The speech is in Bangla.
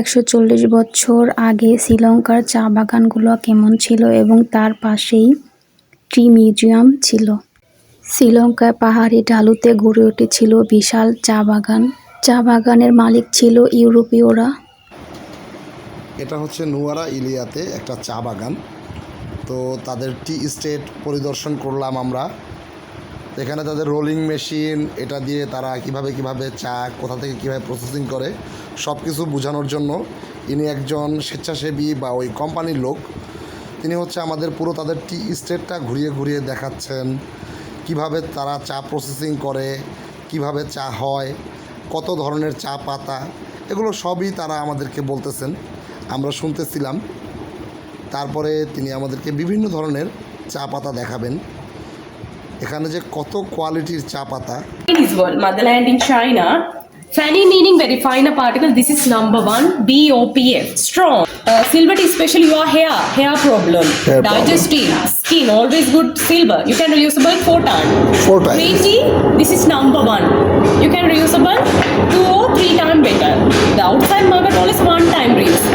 একশো চল্লিশ বছর আগে শ্রীলঙ্কার চা বাগানগুলো কেমন ছিল এবং তার পাশেই ট্রি মিউজিয়াম ছিল। শ্রীলঙ্কায় পাহাড়ি ঢালুতে গড়ে উঠেছিল বিশাল চা বাগান। চা বাগানের মালিক ছিল ইউরোপীয়রা। এটা হচ্ছে নুয়ারা ইলিয়াতে একটা চা বাগান। তো তাদের টি স্টেট পরিদর্শন করলাম আমরা। এখানে তাদের রোলিং মেশিন এটা দিয়ে তারা কীভাবে কীভাবে চা, কোথা থেকে কীভাবে প্রসেসিং করে সব কিছু বোঝানোর জন্য ইনি একজন স্বেচ্ছাসেবী বা ওই কোম্পানির লোক। তিনি হচ্ছে আমাদের পুরো তাদের টি স্টেটটা ঘুরিয়ে ঘুরিয়ে দেখাচ্ছেন, কীভাবে তারা চা প্রসেসিং করে, কীভাবে চা হয়, কত ধরনের চা পাতা, এগুলো সবই তারা আমাদেরকে বলতেছেন। আমরা শুনতেছিলাম। তারপরে তিনি আমাদেরকে বিভিন্ন ধরনের চা পাতা দেখাবেন। এখানে যে কত কোয়ালিটির চা পাতা. Fanny meaning very finer particle. This is number one. BOPF, strong. Uh, silver especially your hair, hair problem, Hair problem. digestive, skin, always good. Silver, you can reusable four times. Four times. Green tea, this is number one. You can reusable two or three times better. The outside market always one time reuse.